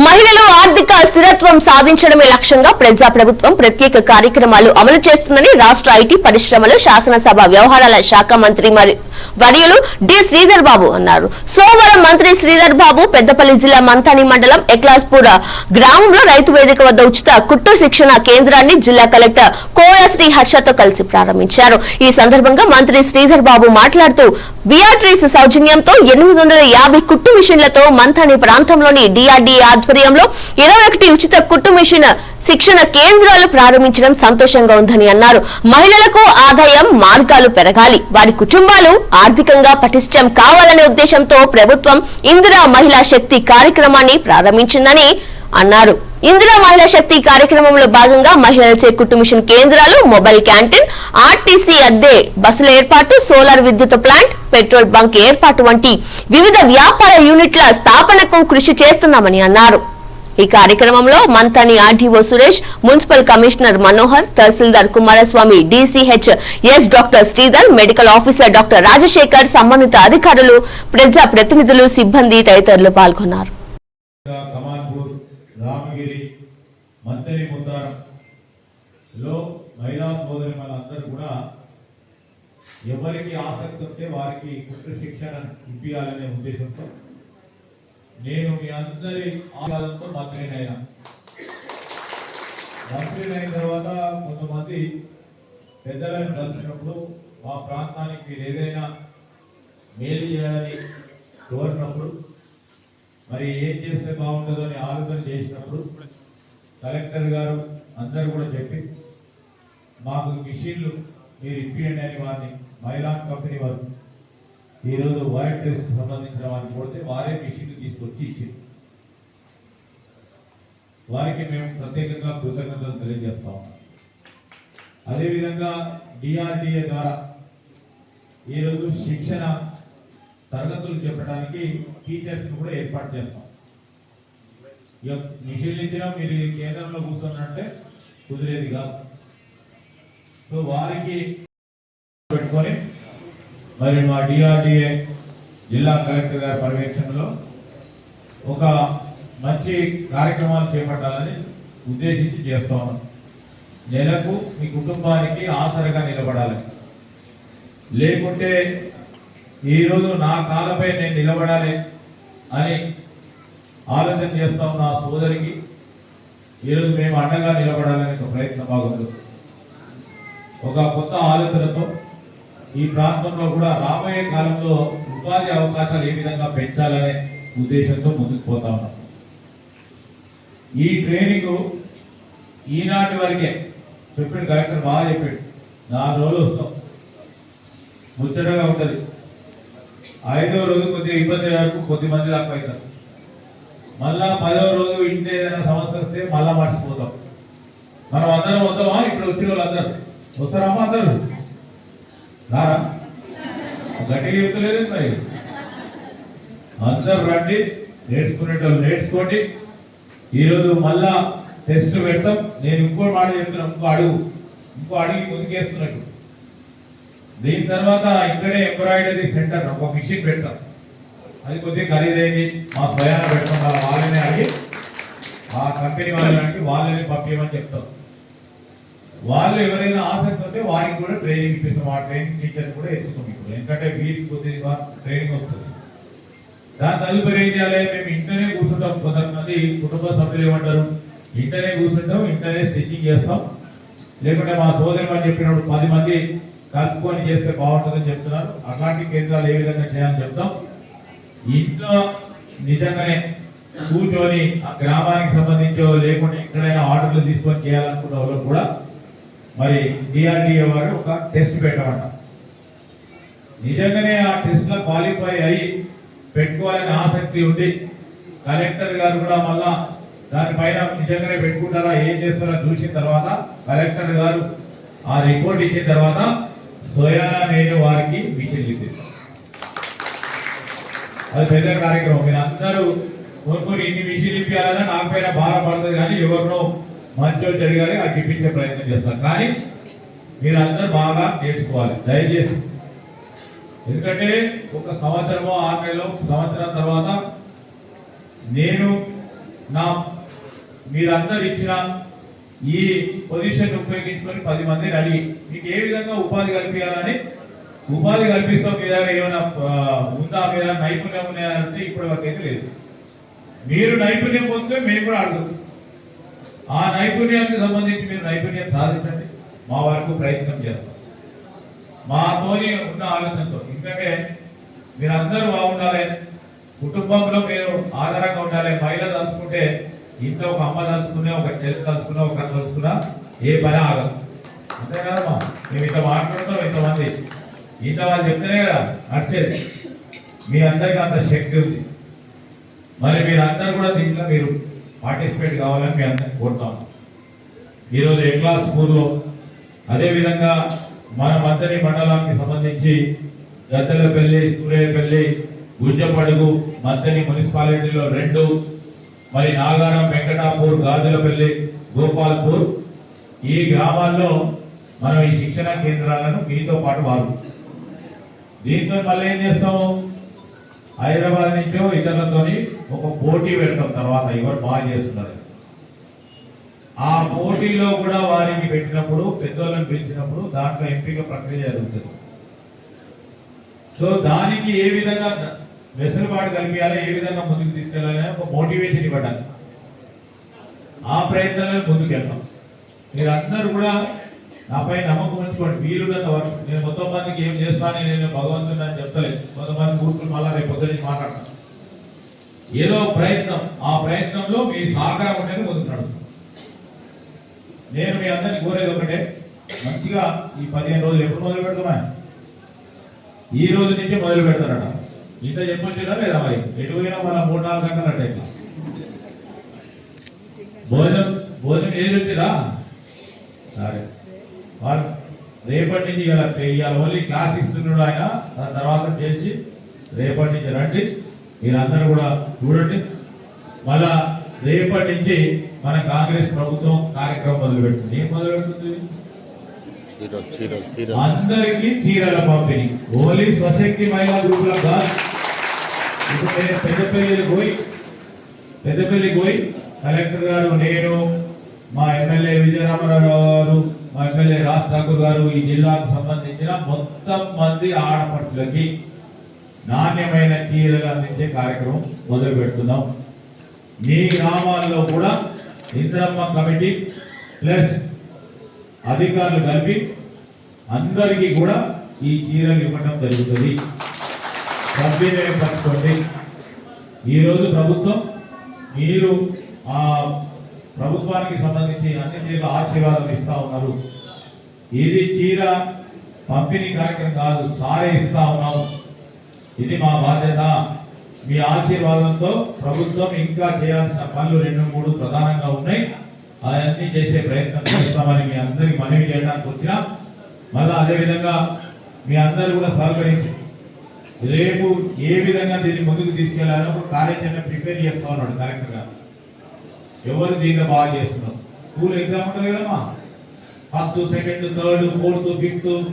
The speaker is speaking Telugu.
మహిళలు ఆర్థిక స్థిరత్వం సాధించడమే లక్ష్యంగా ప్రజా ప్రభుత్వం ప్రత్యేక కార్యక్రమాలు అమలు చేస్తుందని రాష్ట్ర ఐటీ పరిశ్రమలు శాసనసభ వ్యవహారాల శాఖ మంత్రి వర్యులు డి. శ్రీధర్ బాబు అన్నారు. సోమవారం మంత్రి శ్రీధర్ బాబు పెద్దపల్లి జిల్లా మంతాని మండలం ఎక్లాస్పూర్ గ్రామంలో రైతు వేదిక వద్ద ఉచిత కుట్టు శిక్షణ కేంద్రాన్ని జిల్లా కలెక్టర్ కోలశ్రీ హర్షతో కలిసి ప్రారంభించారు. ఈ సందర్భంగా మంత్రి శ్రీధర్ బాబు మాట్లాడుతూ వియాట్రీస్ సౌజన్యంతో ఎనిమిది వందల యాభై కుట్టు మిషన్లతో మంథాని ప్రాంతంలోని డిఆర్డీఏ ఆధ్వర్యంలో ఇరవై ఒకటి ఉచిత కుట్టు మిషన్ శిక్షణ కేంద్రాలు ప్రారంభించడం సంతోషంగా ఉందని అన్నారు. మహిళలకు ఆదాయం మార్గాలు పెరగాలి. వారి కుటుంబాలు ఆర్థికంగా పటిష్టం కావాలనే ఉద్దేశంతో ప్రభుత్వం ఇందిరా మహిళా శక్తి కార్యక్రమాన్ని ప్రారంభించిందని అన్నారు. ఇందిరా మహిళా శక్తి కార్యక్రమంలో భాగంగా మహిళలచే కుట్టు మిషన్ కేంద్రాలు మొబైల్ క్యాంటీన్ ఆర్టీసీ అద్దె బస్సుల ఏర్పాటు సోలార్ విద్యుత్ ప్లాంట్ పెట్రోల్ బంక్ ఏర్పాటు వంటి వివిధ వ్యాపార యూనిట్ల స్థాపనకు కృషి చేస్తున్నామని అన్నారు. ఈ కార్యక్రమంలో Manthani RDO Suresh municipal commissioner Manohar tahsildar Kumaraswamy DCH S doctor Sridhar medical officer doctor Rajasekhar సంబంధిత అధికారులు ప్రజా ప్రతినిధులు సిబ్బంది తదితరులు పాల్గొన్నారు. లో మహిళా సోదరి మనందరూ కూడా ఎవరికి ఆసక్తి ఉంటే వారికి కుట్ర శిక్షణ ఇప్పించాలనే ఉద్దేశంతో నేను మీ అందరి ఆశయాలతో మంత్రినైనా. మంత్రినైన తర్వాత కొంతమంది పెద్దలను కలిసినప్పుడు మా ప్రాంతానికి మీరు ఏదైనా మేలు చేయాలని కోరినప్పుడు మరి ఏం చేస్తే బాగుంటుందో అని ఆలోచన చేసినప్పుడు కలెక్టర్ గారు అందరూ కూడా చెప్పి మాకు మిషన్లు మీరు ఇప్పియండి అని వారిని మైలాన్ కంపెనీ వారు ఈరోజు వైర్ టెస్ట్ సంబంధించిన వారికి పోతే వారే మిషన్లు తీసుకొచ్చి ఇచ్చింది. వారికి మేము ప్రత్యేకంగా కృతజ్ఞతలు తెలియజేస్తాం అదేవిధంగా డిఆర్డిఏ ద్వారా ఈరోజు శిక్షణ తరగతులు చెప్పడానికి టీచర్స్ కూడా ఏర్పాటు చేస్తాం. ఇక మిషన్లు ఇచ్చినా మీరు ఈ కేంద్రంలో కూర్చున్నట్టే కుదిరేది కాదు. సో వారికి పెట్టుకొని మరి మా డిఆర్డిఏ జిల్లా కలెక్టర్ గారి పర్యవేక్షణలో ఒక మంచి కార్యక్రమాలు చేపట్టాలని ఉద్దేశించి చేస్తా నెలకు మీ కుటుంబానికి ఆసరగా నిలబడాలి. లేకుంటే ఈరోజు నా కాలపై నేను నిలబడాలి అని ఆలోచన చేస్తాం నా సోదరికి ఈరోజు మేము అండగా నిలబడాలని ఒక ప్రయత్నం బాగుంటుంది ఒక కొత్త ఆలోచనతో ఈ ప్రాంతంలో కూడా రాబోయే కాలంలో ఉపాధి అవకాశాలు ఏ విధంగా పెంచాలనే ఉద్దేశంతో ముందుకు పోతా ఉన్నాం. ఈ ట్రైనింగ్ ఈనాటి వరకే చెప్పాడు కలెక్టర్ బాగా చెప్పాడు. నాలుగు రోజులు వస్తాం. ముచ్చటగా ఉంటుంది. ఐదో రోజు కొద్దిగా ఇబ్బంది వరకు కొద్ది మంది దాకా అవుతారు. మళ్ళా పదో రోజు ఇంట్లో ఏదైనా సమస్య వస్తే మళ్ళా మర్చిపోతాం. మనం అందరం వద్దామా? ఇప్పుడు వచ్చిన వాళ్ళు అందరు వస్తారమ్మా అందరు. రారా? గట్టిగా చెప్తలేదు మరి. అందరు రండి నేర్చుకునేటోళ్ళు నేర్చుకోండి. ఈరోజు మళ్ళా టెస్ట్ పెడతాం. నేను ఇంకో మాట చెప్తున్నా ఇంకో అడుగు. ఇంకో అడిగి ముందుకేస్తున్నట్టు. దీని తర్వాత ఇక్కడే ఎంబ్రాయిడరీ సెంటర్ ఒక మిషన్ పెడతాం. అది కొద్దిగా ఖరీదైంది. మా స్వయాన పెడతాం వాళ్ళ వాళ్ళనే అడిగి ఆ కంపెనీ వాళ్ళకి వాళ్ళని పంపించమని చెప్తాం. వాళ్ళు ఎవరైనా ఆసక్తి ఉంటే వారికి కూడా ట్రైనింగ్ ఇప్పిస్తాం. ఆ ట్రైనింగ్ టీచర్ కూడా ఇస్తాం ఇప్పుడు. ఎందుకంటే వీరికి కొద్దిగా ట్రైనింగ్ వస్తుంది. దాని తదుపరి ఏం చేయాలి? మేము ఇంటనే కూర్చుంటాం. కొంతమంది కుటుంబ సభ్యులు ఏమంటారు? ఇంటనే కూర్చుంటాం ఇంటనే స్టిచ్చింగ్ చేస్తాం. లేకుంటే మా సోదరి వారు చెప్పినప్పుడు పది మంది కలుపుకొని చేస్తే బాగుంటుందని చెప్తున్నారు. అట్లాంటి కేంద్రాలు ఏ విధంగా చేయాలని చెప్తాం. ఇంట్లో నిజంగానే కూర్చొని ఆ గ్రామానికి సంబంధించో లేకుంటే ఎక్కడైనా ఆర్డర్లు తీసుకొని చేయాలనుకున్న వాళ్ళు కూడా మరి డిఆర్డిఏ వారు ఒక టెస్ట్ పెట్టమంట నిజంగానే ఆ టెస్ట్లో క్వాలిఫై అయ్యి పెట్టుకోవాలని ఆసక్తి ఉంది. కలెక్టర్ గారు కూడా మళ్ళా దానిపైన నిజంగానే పెట్టుకుంటారా ఏం చేస్తారో చూసిన తర్వాత కలెక్టర్ గారు ఆ రిపోర్ట్ ఇచ్చిన తర్వాత సోయానా నేను వారికి మిషన్ ఇప్పిస్తాం. అది పెద్ద కార్యక్రమం. మీరు అందరూ కొనుక్కొని ఇన్ని మిషన్ ఇప్పించాలన్నా నా పైన బాధపడుతుంది కానీ ఎవరినో మంచో చెడు కానీ అది ఇప్పించే ప్రయత్నం చేస్తాం. కానీ మీరు బాగా నేర్చుకోవాలి దయచేసి. ఎందుకంటే ఒక సంవత్సరమో ఆరు నెలలో సంవత్సరం తర్వాత నేను నా మీరందరు ఇచ్చిన ఈ పొజిషన్ ఉపయోగించుకొని పది మందిని అడిగి మీకు ఏ విధంగా ఉపాధి కల్పించాలని ఉపాధి కల్పిస్తాం మీద ఏమైనా ఉందా మీద నైపుణ్యం ఉన్నాయని అంటే వరకు అయితే లేదు. మీరు నైపుణ్యం పొందితే మేము కూడా అడుగుతాం. ఆ నైపుణ్యానికి సంబంధించి మీరు నైపుణ్యం సాధించండి. మా వరకు ప్రయత్నం చేస్తాం. మాతోని ఉన్న ఆలోచనతో. ఎందుకంటే మీరందరూ బాగుండాలి. కుటుంబంలో మీరు ఆధారంగా ఉండాలి. మహిళ తలుచుకుంటే ఇంట్లో ఒక అమ్మ తలుచుకునే ఒక చెల్లి తలుచుకున్నా ఒక తలుచుకున్నా ఏ పని ఆగదు. అంతే కదమ్మా? మేము ఇంత మాట్లాడుతాం ఇంతమంది. ఇంత వాళ్ళు చెప్తేనే కదా నడిచేది. మీ అందరికీ అంత శక్తి ఉంది. మరి మీరందరూ కూడా దీంట్లో మీరు పార్టిసిపేట్ కావాలని మీ అందరిని కోరుతాం. ఈరోజు ఎక్లా స్కూల్లో అదేవిధంగా మన మంతని మండలానికి సంబంధించి గద్దెలపల్లి సూర్యపల్లి గుంజపడుగు మంతని మున్సిపాలిటీలో రెండు మరి నాగారం వెంకటాపూర్ గాజులపల్లి గోపాల్పూర్. ఈ గ్రామాల్లో మనం ఈ శిక్షణ కేంద్రాలను మీతో పాటు వారు దీంతో మళ్ళీ ఏం చేస్తాము? హైదరాబాద్ నుంచో ఇతరులతో ఒక పోటీ పెడతాం తర్వాత ఎవరు బాగా చేస్తున్నారు. ఆ పోటీలో కూడా వారిని పెట్టినప్పుడు పెద్దోళ్ళని పిలిచినప్పుడు దాంట్లో ఎంపిక ప్రక్రియ జరుగుతుంది. సో దానికి ఏ విధంగా వెసులుబాటు కల్పించాలి ఏ విధంగా ముందుకు తీసుకెళ్ళాలి ఒక మోటివేషన్ ఇవ్వడానికి ఆ ప్రయత్నాలను ముందుకు వెళ్తాం మీరందరూ కూడా నాపై నమ్మకం ఉంచుకోండి. వీలున్నంత వరకు. నేను మొత్తం మందికి ఏం చేస్తానని నేను భగవంతుని అని చెప్తలేదు కొంతమంది కూర్చుని మళ్ళీ రేపు పొద్దున మాట్లాడతాను ఏదో ప్రయత్నం. ఆ ప్రయత్నంలో మీ సహకారం ఉండేది ముందుకు నడుస్తాం నేను మీ అందరిని కోరేది ఒకటే. మంచిగా ఈ పదిహేను రోజులు ఎప్పుడు మొదలు పెడతామా? ఈ రోజు నుంచే మొదలు పెడతారట. ఇంత చెప్పొచ్చురా లేదా మరి? ఎటు పోయినా మన మూడు నాలుగు గంటలు ఇట్లా భోజనం భోజనం ఏది వచ్చిరా సరే. రేపటి నుంచి ఇలా ఇవాళ ఓన్లీ క్లాస్ ఇస్తున్నాడు ఆయన. దాని తర్వాత చేసి రేపటి నుంచి రండి. మీరందరూ కూడా చూడండి. మళ్ళా రేపటి నుంచి మన కాంగ్రెస్ ప్రభుత్వం కార్యక్రమం మొదలు పెడుతుంది ఏం మొదలు పెడుతుంది చీర చీర చీర అందరికీ చీరల పంపిణీ. ఓన్లీ స్వశక్తి మహిళా గ్రూపుల కాదు. ఇప్పుడు నేను పెద్దపల్లి పోయి పెద్దపల్లి పోయి కలెక్టర్ గారు నేను మా ఎమ్మెల్యే విజయరామారావు గారు ఎమ్మెల్యే రాజ్ ఠాకూర్ గారు ఈ జిల్లాకు సంబంధించిన మొత్తం మంది ఆడపడుచులకి నాణ్యమైన చీరలు అందించే కార్యక్రమం మొదలు పెడుతున్నాం. మీ గ్రామాల్లో కూడా ఇంద్రమ్మ కమిటీ ప్లస్ అధికారులు కలిపి అందరికీ కూడా ఈ చీరలు ఇవ్వడం జరుగుతుంది. సభ్యులే పట్టుకోండి ఈరోజు ప్రభుత్వం మీరు ఆ ప్రభుత్వానికి సంబంధించి అన్ని చీరల ఆశీర్వాదం ఇస్తా ఉన్నారు. ఇది చీర పంపిణీ కార్యక్రమం కాదు సారే ఇస్తా ఉన్నాం. ఇది మా బాధ్యత. మీ ఆశీర్వాదంతో ప్రభుత్వం ఇంకా చేయాల్సిన పనులు రెండు మూడు ప్రధానంగా ఉన్నాయి. అవన్నీ చేసే ప్రయత్నం చేస్తామని మీ అందరికి మనవి చేయడానికి వచ్చిన. మళ్ళీ అదేవిధంగా మీ అందరూ కూడా సహకరించి రేపు ఏ విధంగా దీన్ని ముందుకు తీసుకెళ్ళాలో ఒక కార్యాచరణ ప్రిపేర్ చేస్తా ఉన్నాడు కరెక్ట్గా ఎవరు దీన్ని బాగా చేస్తున్నారు? స్కూల్ ఎగ్జామ్ ఉంటుంది కదమ్మా. First second third fourth fifth